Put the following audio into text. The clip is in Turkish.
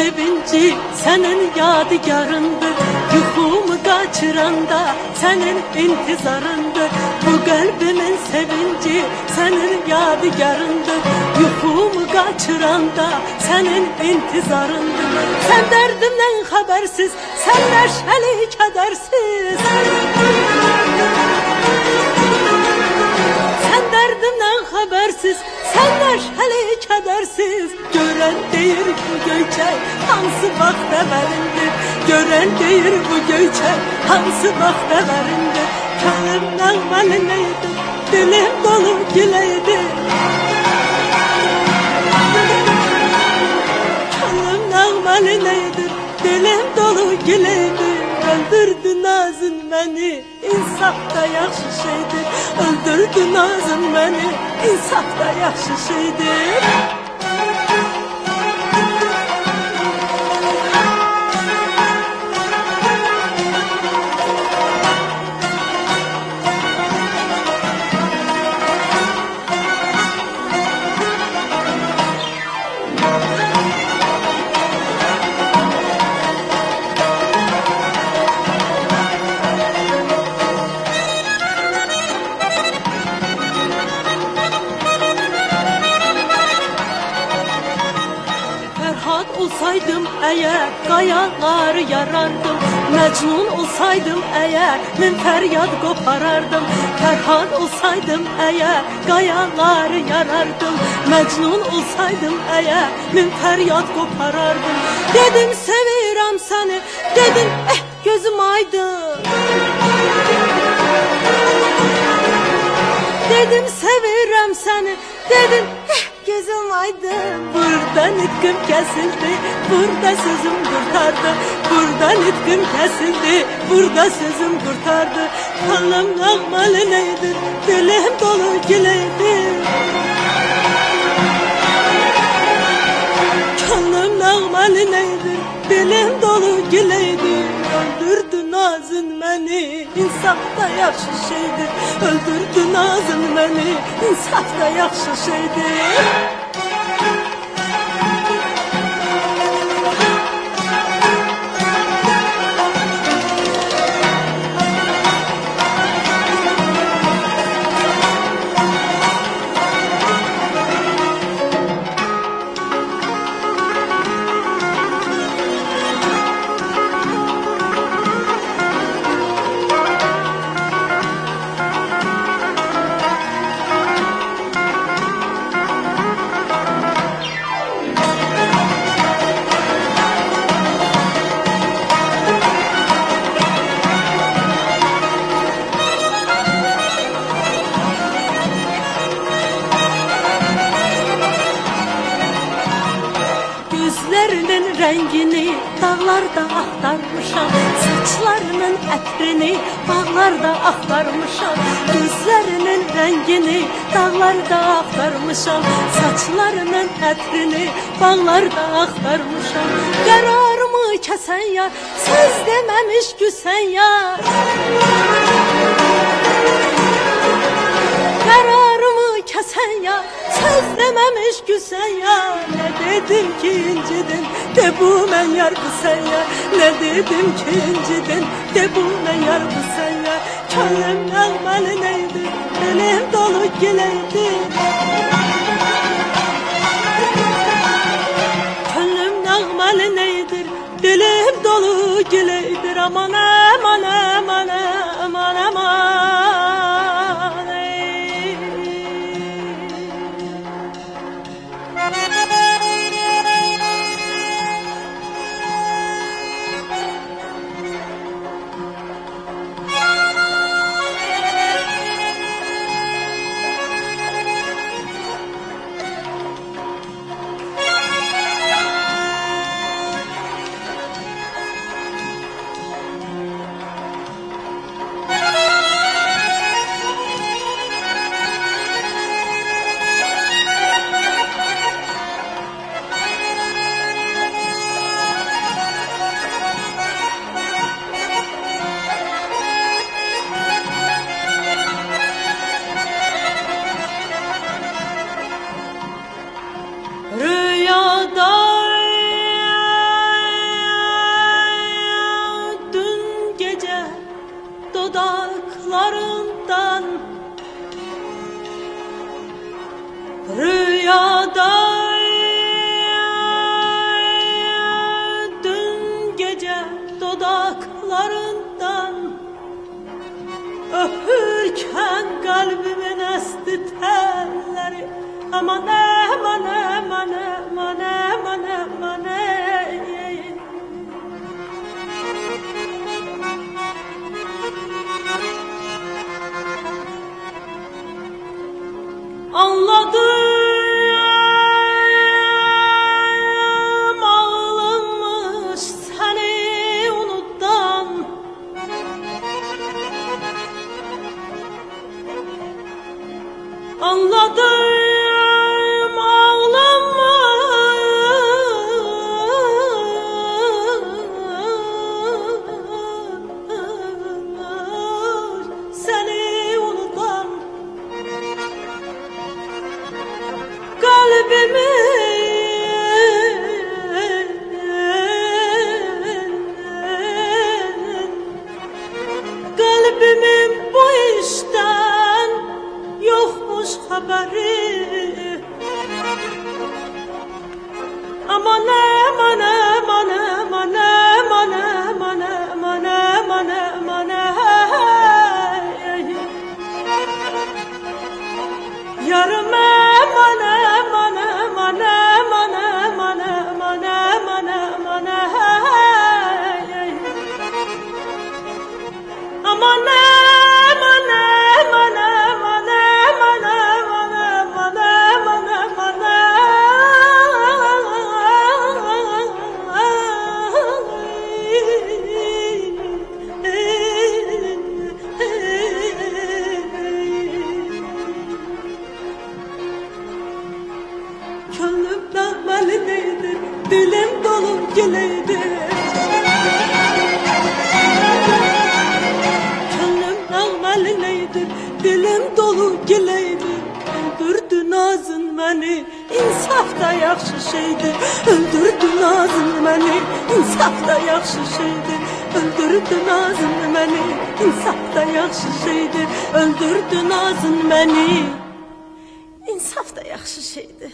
sevinci senin yadigarındır. Yuhumu kaçıranda senin intizarındır. Bu kalbimin sevinci senin yadigarındır. Yuhumu kaçıranda senin intizarındır. Sen derdimden habersiz, sen neşeli kedersiz habersiz, sen neşeli kedersiz Gören deyir bu göyçek, hansı vaxt əvərindir Gören deyir bu göyçek, hansı vaxt əvərindir Könlümden məli neydi, dilim dolu güleydi Könlümden məli neydi, dilim dolu güleydi Öldürdü nazın beni, insaf da yaxşı şeydir Öldürdü nazın beni, insaf da yaxşı şeydir eğer kayalar yarardım. Mecnun olsaydım eğer min feryat koparardım. Ferhat olsaydım eğer kayalar yarardım. Mecnun olsaydım eğer min feryat koparardım. Dedim sevirem seni dedim eh gözüm aydın. Dedim sevirem seni Dedim gözüm aydın Buradan itkim kesildi Burada sözüm kurtardı Buradan itkim kesildi Burada sözüm kurtardı Kanım nakmalı neydi Dilim dolu güleydi Kanım nakmalı neydi Dilim dolu güleydi Öldürdü nazın beni İnsaf da yaxşı şeydir Öldürdü nazın beni İnsaf da yaxşı şeydir Gözlerinin rengini dağlarda aktarmışam Saçlarının ətrini bağlarda aktarmışam Gözlerinin rengini dağlarda aktarmışam Saçlarının ətrini bağlarda aktarmışam Kararımı kesen yar söz dememiş güsen yar Kararımı kesen ya Söz dememiş güzel ya Ne dedim ki incidin De bu men yar bu sen ya Ne dedim ki incidin De bu men yar bu sen ya Könlüm nağmalı neydi? Dilim dolu güleydi Könlüm nağmalı neydir Dilim dolu güleydir Aman aman dudaklarından. Rüyada dün gece dudaklarından. Öpürken kalbimin esti telleri. Aman aman aman aman aman aman. Anladım ağlamış seni unuttan. Anladım Come on now. Dilim dolu güleydi. Gönlüm almalı neydi, dilim dolu gileydi Öldürdün ağzın beni, insaf da yaxşı şeydi. Öldürdün ağzın beni, insaf da yaxşı şeydi. Öldürdün ağzın beni, insaf da yaxşı şeydi. Öldürdün ağzın beni, insaf da yaxşı şeydi